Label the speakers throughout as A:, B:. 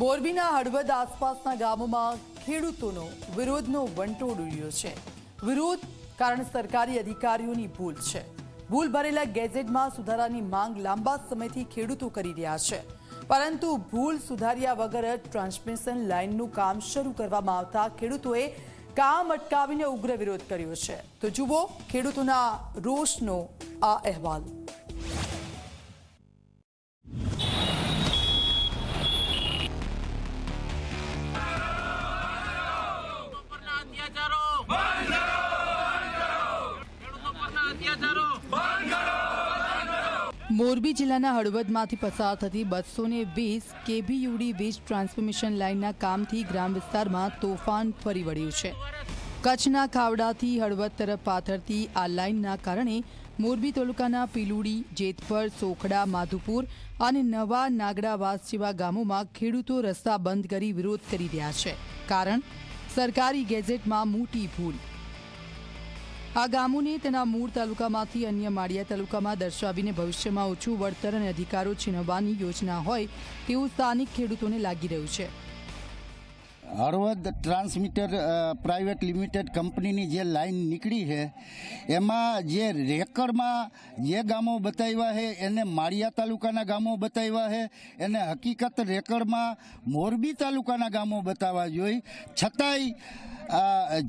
A: મોરબીના હળવદ આસપાસના ગામોમાં ખેડૂતોનો વિરોધનો વંટોળ ઉડ્યો છે. વિરોધ કારણ સરકારી અધિકારીઓની ભૂલ છે. ભૂલ ભરેલા ગેઝેટમાં સુધારાની માંગ લાંબા સમયથી ખેડૂતો કરી રહ્યા છે. પરંતુ ભૂલ સુધાર્યા વગર જ ટ્રાન્સમિશન લાઇનનું કામ શરૂ કરવામાં આવતા ખેડૂતોએ કામ અટકાવીને ઉગ્ર વિરોધ કર્યો છે. તો જુઓ ખેડૂતોના રોષનો આ અહેવાલ. મોરબી જિલ્લાના હળવદમાંથી પસાર થતી બસો ને વીસ કેબીયુડી વીજ ટ્રાન્સફોર્મેશન લાઇનના કામથી ગ્રામ વિસ્તારમાં તોફાન ફરી વળ્યું છે. કચ્છના ખાવડાથી હળવદ તરફ પાથરતી આ લાઇનના કારણે મોરબી તાલુકાના પીલુડી, જેતપર, સોખડા, માધુપુર અને નવા નાગડાવાસ જેવા ગામોમાં ખેડૂતો રસ્તા બંધ કરી વિરોધ કરી રહ્યા છે. કારણ સરકારી ગેઝેટમાં મોટી ભૂલ આ ગામોને તેના મૂળ તાલુકામાંથી અન્ય માળિયા તાલુકામાં દર્શાવીને ભવિષ્યમાં ઓછું વળતર અને અધિકારો છીનવવાની યોજના હોય તેવું સ્થાનિક ખેડૂતોને લાગી રહ્યું છે.
B: હળવદ ટ્રાન્સમીટર પ્રાઇવેટ લિમિટેડ કંપનીની જે લાઈન નીકળી છે, એમાં જે રેકર્ડમાં જે ગામો બતાવ્યા છે, એને માળિયા તાલુકાના ગામો બતાવ્યા છે, એને હકીકત રેકર્ડમાં મોરબી તાલુકાના ગામો બતાવવા જોઈએ. છતાંય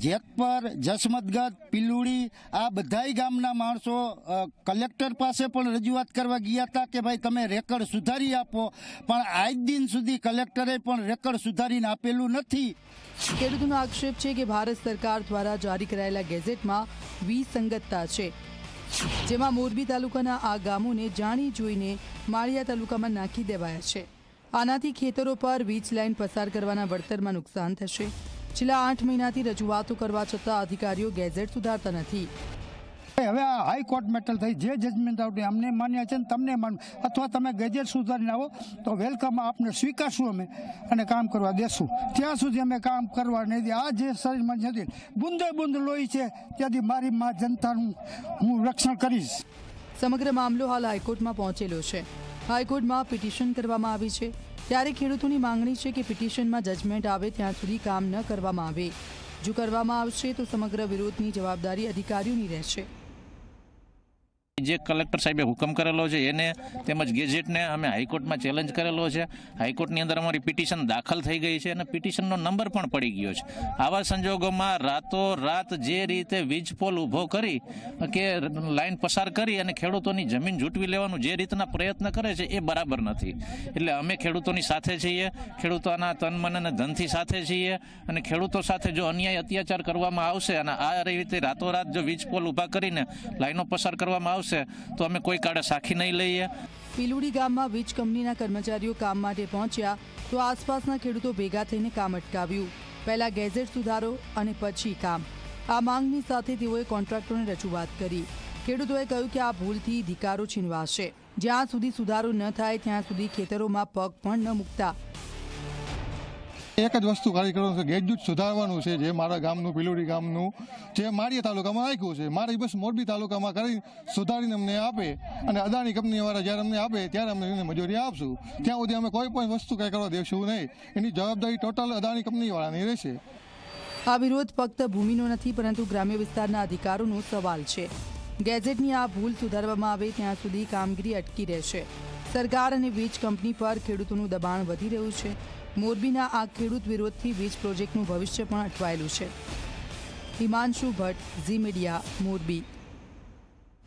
B: જેતપર જસમતગઢ, પિલુડી, આ બધાય ગામના માણસો કલેક્ટર પાસે પણ રજૂઆત કરવા ગયા હતા કે ભાઈ તમે રેકર્ડ સુધારી આપો. પણ આજ દિન સુધી કલેક્ટરે પણ રેકર્ડ સુધારીને આપેલું નથી.
A: ખેડૂતોનો આક્ષેપ છે કે ભારત સરકાર દ્વારા જારી કરાયેલા ગેઝેટમાં વિસંગતતા છે. જેમાં મોરબી તાલુકાના આ ગામોને જાણી જોઈને માળિયા તાલુકામાં નાખી દેવાયા છે. આનાથી ખેતરો પર વીજ લાઇન પસાર કરવાના વળતરમાં નુકસાન થશે. છેલ્લા આઠ મહિનાથી રજૂઆતો કરવા છતાં અધિકારીઓ ગેઝેટ સુધારતા નથી.
C: હવે આ હાઈકોર્ટ મેટલ થઈ જે જજમેન્ટ આવતી અમને માન્ય છે ને તમને માન અથવા તમે ગેજેટ સુધારીને આવો તો વેલકમ આપને સ્વીકારશું અમે અને કામ કરવા દેશું. ત્યાં સુધી અમે કામ કરવા નહીં દે. આ જે શરીરમાં નથી બુંદે બુંદ લોહી છે ત્યાંથી મારી મા જનતાનું હું રક્ષણ કરીશ.
A: સમગ્ર મામલો હાલ હાઈકોર્ટમાં પહોંચેલો છે. હાઈકોર્ટમાં પિટિશન કરવામાં આવી છે. ત્યારે ખેડૂતોની માંગણી છે કે પિટિશનમાં જજમેન્ટ આવે ત્યાં સુધી કામ ન કરવામાં આવે. જો કરવામાં આવશે તો સમગ્ર વિરોધની જવાબદારી અધિકારીઓની રહેશે.
D: જે કલેક્ટર સાહેબે હુકમ કરેલો છે, એને તેમજ ગેજેટને અમે હાઈકોર્ટમાં ચેલેન્જ કરેલો છે. હાઈકોર્ટની અંદર અમારી પિટિશન દાખલ થઈ ગઈ છે અને પિટિશનનો નંબર પણ પડી ગયો છે. આવા સંજોગોમાં રાતો રાત જે રીતે વીજ પોલ ઊભો કરી કે લાઈન પસાર કરી અને ખેડૂતોની જમીન જૂટવી લેવાનું જે રીતના પ્રયત્ન કરે છે, એ બરાબર નથી. એટલે અમે ખેડૂતોની સાથે છીએ, ખેડૂતોના તન મન અને ધનથી સાથે છીએ અને ખેડૂતો સાથે જો અન્યાય અત્યાચાર કરવામાં આવશે અને આ રીતે રાતોરાત જો વીજ પોલ ઊભા કરીને લાઈનો પસાર કરવામાં આવશે તો અમે કોઈ કાળે સાખી નહીં લઈએ.
A: પીલુડી ગામમાં વીજ કંપનીના કર્મચારીઓ કામ માટે પહોંચ્યા, તો આસપાસના ખેડૂતો ભેગા થઈને કામ અટકાવ્યું. પહેલા ગેઝેટ સુધારો અને પછી કામ. આ માંગની સાથે તેઓએ કોન્ટ્રાક્ટરોને રજૂઆત કરી. ખેડૂતોએ કહ્યું કે આ ભૂલથી ધિકારો છીનવાશે. જ્યાં સુધી સુધારો ન થાય, ત્યાં સુધી ખેતરોમાં પગ પણ ન મૂકતા.
E: એક જ વસ્તુ ખાલી કરવાનું છે ગેજ્યુટ સુધારવાનું છે, જે મારા ગામનું પિલોડી ગામનું, જે માળીયા તાલુકામાં રાખ્યું છે, મારે બસ મોરબી તાલુકામાં કરી સુધારીને અમને આપે અને અદાણી કંપનીવાળા જ્યારે અમને આપે ત્યારે અમે એને મજૂરી આપશું. ત્યાં સુધી અમે કોઈ પણ વસ્તુ કંઈ કરવા દેશું નહીં. એની જવાબદારી ટોટલ અદાણી કંપનીવાળાની રહેશે.
A: આ વિરોધ ફક્ત ભૂમિનો નથી, પરંતુ ગ્રામ્ય વિસ્તારના અધિકારોનો સવાલ છે. ગેઝેટની આ ભૂલ સુધારવામાં આવે ત્યાં સુધી કામગીરી અટકી રહેશે. સરકાર અને વીજ કંપની પર ખેડૂતોનું દબાણ વધી રહ્યું છે. મોરબીના આ ખેડૂત વિરોધથી વીજ પ્રોજેક્ટનું ભવિષ્ય પણ અટવાયેલું છે. Himanshu Bhatt, Zee media, Morbi.